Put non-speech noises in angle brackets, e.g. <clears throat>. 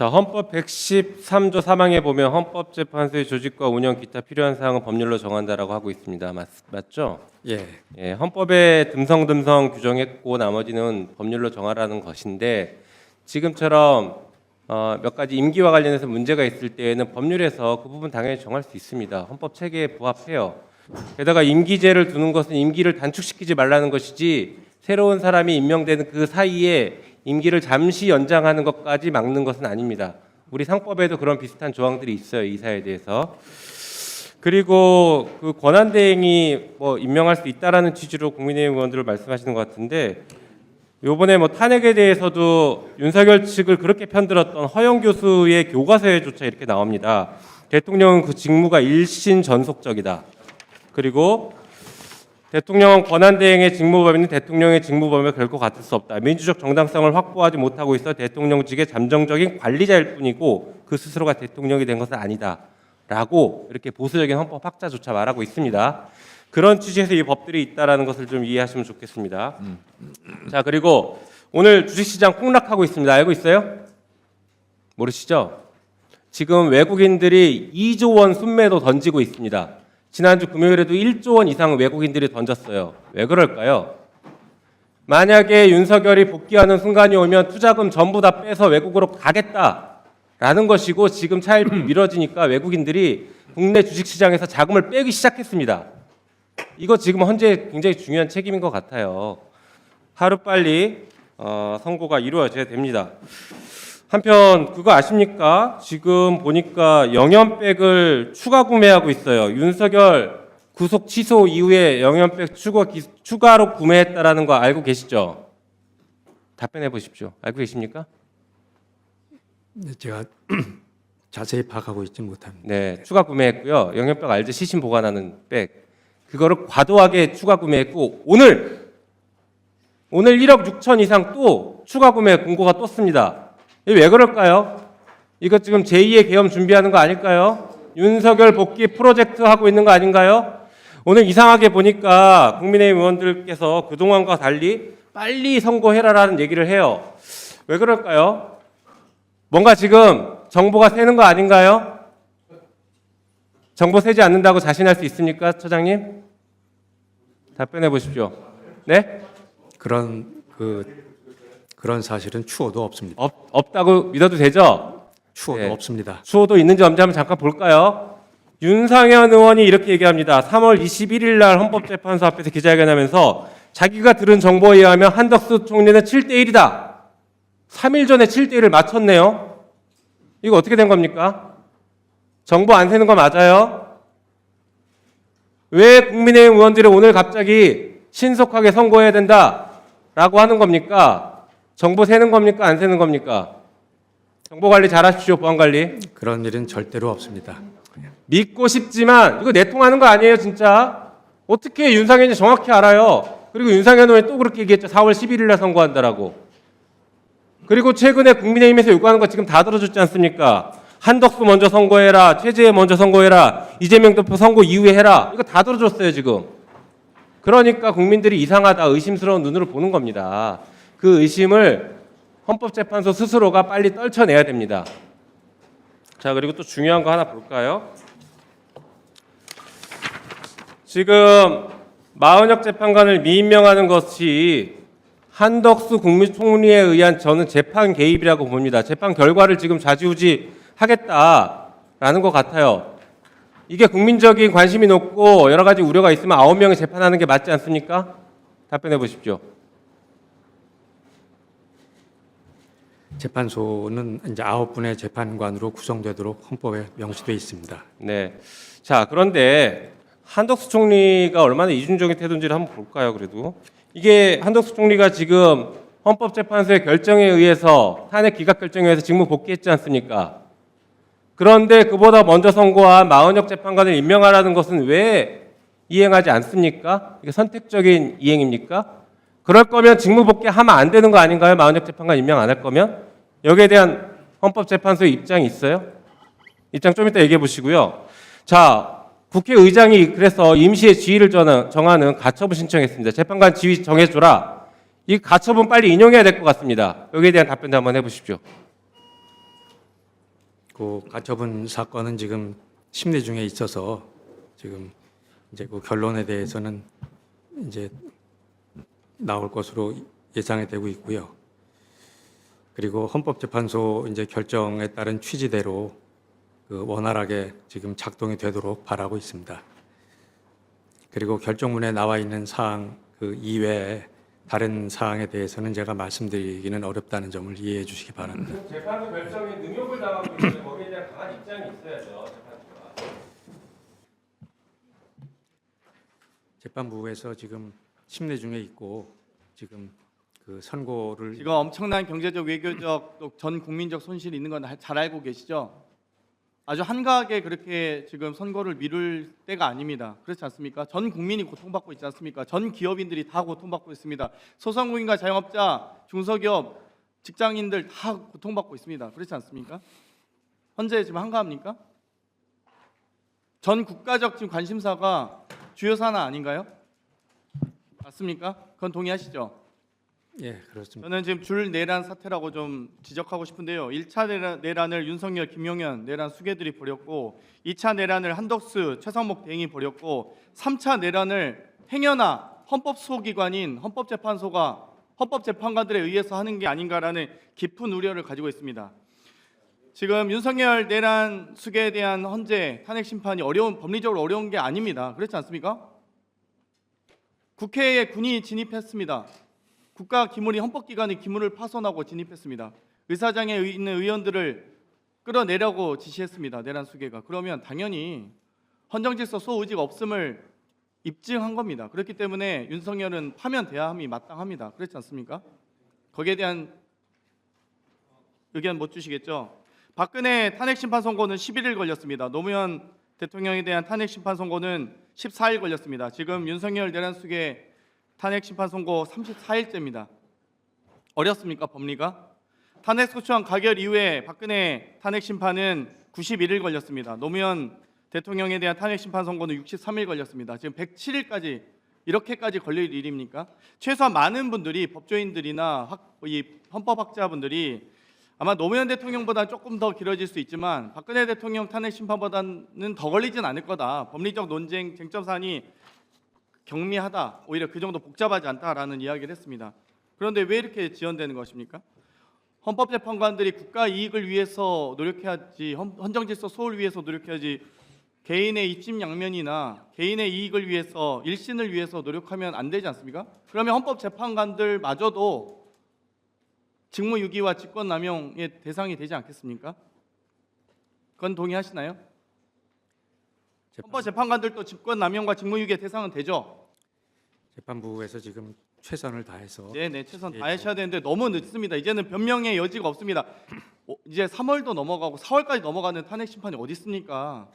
자, 헌법 113조 3항에 보면 헌법재판소의 조직과 운영 기타 필요한 사항은 법률로 정한다라고 하고 있습니다. 맞, 맞죠? 예, 예, 헌법에 듬성듬성 규정했고 나머지는 법률로 정하라는 것인데 지금처럼 어, 몇 가지 임기와 관련해서 문제가 있을 때에는 법률에서 그 부분 당연히 정할 수 있습니다. 헌법 체계에 부합해요. 게다가 임기제를 두는 것은 임기를 단축시키지 말라는 것이지 새로운 사람이 임명되는 그 사이에 임기를 잠시 연장하는 것까지 막는 것은 아닙니다. 우리 상법에도 그런 비슷한 조항들이 있어요. 이사에 대해서. 그리고 그 권한 대행이 뭐 임명할 수 있다라는 취지로 국민의힘 의원들을 말씀하시는 것 같은데 요번에 뭐 탄핵에 대해서도 윤석열 측을 그렇게 편들었던 허영 교수의 교과서에조차 이렇게 나옵니다. 대통령은 그 직무가 일신 전속적이다. 그리고 대통령은 권한 대행의 직무 범위는 대통령의 직무 범위와 결코 같을 수 없다. 민주적 정당성을 확보하지 못하고 있어 대통령직의 잠정적인 관리자일 뿐이고 그 스스로가 대통령이 된 것은 아니다. 라고 이렇게 보수적인 헌법 학자조차 말하고 있습니다. 그런 취지에서 이 법들이 있다라는 것을 좀 이해하시면 좋겠습니다. 자 그리고 오늘 주식시장 폭락하고 있습니다. 알고 있어요? 모르시죠? 지금 외국인들이 2조 원 순매도 던지고 있습니다. 지난주 금요일에도 1조 원 이상 외국인들이 던졌어요. 왜 그럴까요? 만약에 윤석열이 복귀하는 순간이 오면 투자금 전부 다 빼서 외국으로 가겠다라는 것이고 지금 차일피 <clears throat> 미뤄지니까 외국인들이 국내 주식시장에서 자금을 빼기 시작했습니다. 이거 지금 현재 굉장히 중요한 책임인 것 같아요. 하루빨리 어, 선고가 이루어져야 됩니다. 한편 그거 아십니까? 지금 보니까 영연백을 추가 구매하고 있어요. 윤석열 구속 취소 이후에 영연백 추가 기- 추가로 구매했다라는 거 알고 계시죠? 답변해 보십시오. 알고 계십니까? 네, 제가 <clears throat> 자세히 파악하고 있지 못합니다. 네, 추가 구매했고요. 영연백 알죠? 시신 보관하는 백. 그거를 과도하게 추가 구매했고 오늘 오늘 1억 6천 이상 또 추가 구매 공고가 떴습니다. 왜 그럴까요? 이거 지금 제2의 계엄 준비하는 거 아닐까요? 윤석열 복귀 프로젝트 하고 있는 거 아닌가요? 오늘 이상하게 보니까 국민의힘 의원들께서 그동안과 달리 빨리 선고해라라는 얘기를 해요. 왜 그럴까요? 뭔가 지금 정보가 새는 거 아닌가요? 정보 세지 않는다고 자신할 수 있습니까, 처장님? 답변해 보십시오. 네? 그런 그 그런 사실은 추호도 없습니다. 없, 없다고 믿어도 되죠? 추호도 네. 없습니다. 수호도 있는지 없는지 한번 잠깐 볼까요? 윤상현 의원이 이렇게 얘기합니다. 3월 21일 날 헌법재판소 앞에서 기자회견하면서 자기가 들은 정보에 의하면 한덕수 총리는 7대 1이다. 3일 전에 7대 1을 맞췄네요. 이거 어떻게 된 겁니까? 정보 안 새는 거 맞아요? 왜 국민의힘 의원들이 오늘 갑자기 신속하게 선고해야 된다 라고 하는 겁니까? 정보 새는 겁니까? 안 새는 겁니까? 정보 관리 잘 하십시오, 보안 관리. 그런 일은 절대로 없습니다. 믿고 싶지만 이거 내통하는 거 아니에요, 진짜? 어떻게 윤상현이 정확히 알아요? 그리고 윤상현 의원이 또 그렇게 얘기했죠. 4월 11일 날 선고한다라고. 그리고 최근에 국민의힘에서 요구하는 거 지금 다 들어줬지 않습니까? 한덕수 먼저 선고해라. 최재해 먼저 선고해라. 이재명 대표 선고 이후에 해라. 이거 다 들어줬어요, 지금. 그러니까 국민들이 이상하다, 의심스러운 눈으로 보는 겁니다. 그 의심을 헌법재판소 스스로가 빨리 떨쳐내야 됩니다. 자, 그리고 또 중요한 거 하나 볼까요? 지금 마은혁 재판관을 미임명하는 것이 한덕수 국무총리에 의한 저는 재판 개입이라고 봅니다. 재판 결과를 지금 좌지우지 하겠다라는 것 같아요. 이게 국민적인 관심이 높고 여러 가지 우려가 있으면 아홉 명이 재판하는 게 맞지 않습니까? 답변해 보십시오. 재판소는 이제 아홉 분의 재판관으로 구성되도록 헌법에 명시되어 있습니다. 네. 자, 그런데 한덕수 총리가 얼마나 이중적인 태도인지를 한번 볼까요, 그래도. 이게 한덕수 총리가 지금 헌법재판소의 결정에 의해서 탄핵 기각 결정에 의해서 직무 복귀했지 않습니까? 그런데 그보다 먼저 선고한 마은혁 재판관을 임명하라는 것은 왜 이행하지 않습니까? 이게 선택적인 이행입니까? 그럴 거면 직무 복귀하면 안 되는 거 아닌가요? 마은혁 재판관 임명 안 할 거면? 여기에 대한 헌법재판소의 입장이 있어요? 입장 좀 이따 얘기해 보시고요. 자, 국회의장이 그래서 임시의 지위를 정하- 정하는 가처분 신청했습니다. 재판관 지위 정해줘라. 이 가처분 빨리 인용해야 될 것 같습니다. 여기에 대한 답변도 한번 해보십시오. 그 가처분 사건은 지금 심리 중에 있어서 지금 이제 그 결론에 대해서는 이제 나올 것으로 예상이 되고 있고요. 그리고 헌법재판소 이제 결정에 따른 취지대로 그 원활하게 지금 작동이 되도록 바라고 있습니다. 그리고 결정문에 나와 있는 사항 그 이외에 다른 사항에 대해서는 제가 말씀드리기는 어렵다는 점을 이해해 주시기 바랍니다. 재판부 결정에 능욕을 당하고 있는데 거기에 대한 강한 입장이 있어야죠. 재판부가. 재판부에서 지금 심리 중에 있고 지금 그 선고를 지금 엄청난 경제적, 외교적, 또 전 국민적 손실이 있는 건 잘 알고 계시죠? 아주 한가하게 그렇게 지금 선거를 미룰 때가 아닙니다. 그렇지 않습니까? 전 국민이 고통받고 있지 않습니까? 전 기업인들이 다 고통받고 있습니다. 소상공인과 자영업자, 중소기업, 직장인들 다 고통받고 있습니다. 그렇지 않습니까? 현재 지금 한가합니까? 전 국가적 지금 관심사가 주요 사안 아닌가요? 맞습니까? 그건 동의하시죠? 예 그렇습니다. 저는 지금 줄 내란 사태라고 좀 지적하고 싶은데요. 1차 내란, 내란을 윤석열, 김용현 내란 수괴들이 벌였고 2차 내란을 한덕수, 최상목 대행이 벌였고 3차 내란을 행여나 헌법소기관인 헌법재판소가 헌법재판관들에 의해서 하는 게 아닌가라는 깊은 우려를 가지고 있습니다. 지금 윤석열 내란 수괴에 대한 헌재 탄핵 심판이 어려운 법리적으로 어려운 게 아닙니다. 그렇지 않습니까? 국회에 군이 진입했습니다. 국가 기물이 헌법기관의 기물을 파손하고 진입했습니다. 의사장에 의- 있는 의원들을 끌어내려고 지시했습니다. 내란 수계가 그러면 당연히 헌정질서 소의지가 없음을 입증한 겁니다. 그렇기 때문에 윤석열은 파면돼야 함이 마땅합니다. 그렇지 않습니까? 거기에 대한 의견 못 주시겠죠? 박근혜 탄핵 심판 선고는 11일 걸렸습니다. 노무현 대통령에 대한 탄핵 심판 선고는 14일 걸렸습니다. 지금 윤석열 내란 수계 탄핵 심판 선고 34일째입니다. 어렵습니까 법리가? 탄핵 소추안 가결 이후에 박근혜 탄핵 심판은 91일 걸렸습니다. 노무현 대통령에 대한 탄핵 심판 선고는 63일 걸렸습니다. 지금 107일까지 이렇게까지 걸릴 일입니까? 최소한 많은 분들이 법조인들이나 학, 이 헌법학자분들이 아마 노무현 대통령보다 조금 더 길어질 수 있지만 박근혜 대통령 탄핵 심판보다는 더 걸리진 않을 거다. 법리적 논쟁 쟁점 사안이 경미하다. 오히려 그 정도 복잡하지 않다라는 이야기를 했습니다. 그런데 왜 이렇게 지연되는 것입니까? 헌법재판관들이 국가 이익을 위해서 노력해야지 헌- 헌정질서 소홀 위해서 노력해야지 개인의 이심 양면이나 개인의 이익을 위해서 일신을 위해서 노력하면 안 되지 않습니까? 그러면 헌법재판관들마저도 직무유기와 직권남용의 대상이 되지 않겠습니까? 그건 동의하시나요? 헌법 재판관들도 직권남용과 직무유기의 대상은 되죠. 재판부에서 지금 최선을 다해서 네, 네, 최선 예, 다하셔야 되는데 너무 늦습니다. 이제는 변명의 여지가 없습니다. <clears throat> 어, 이제 3월도 넘어가고 4월까지 넘어가는 탄핵 심판이 어디 있습니까?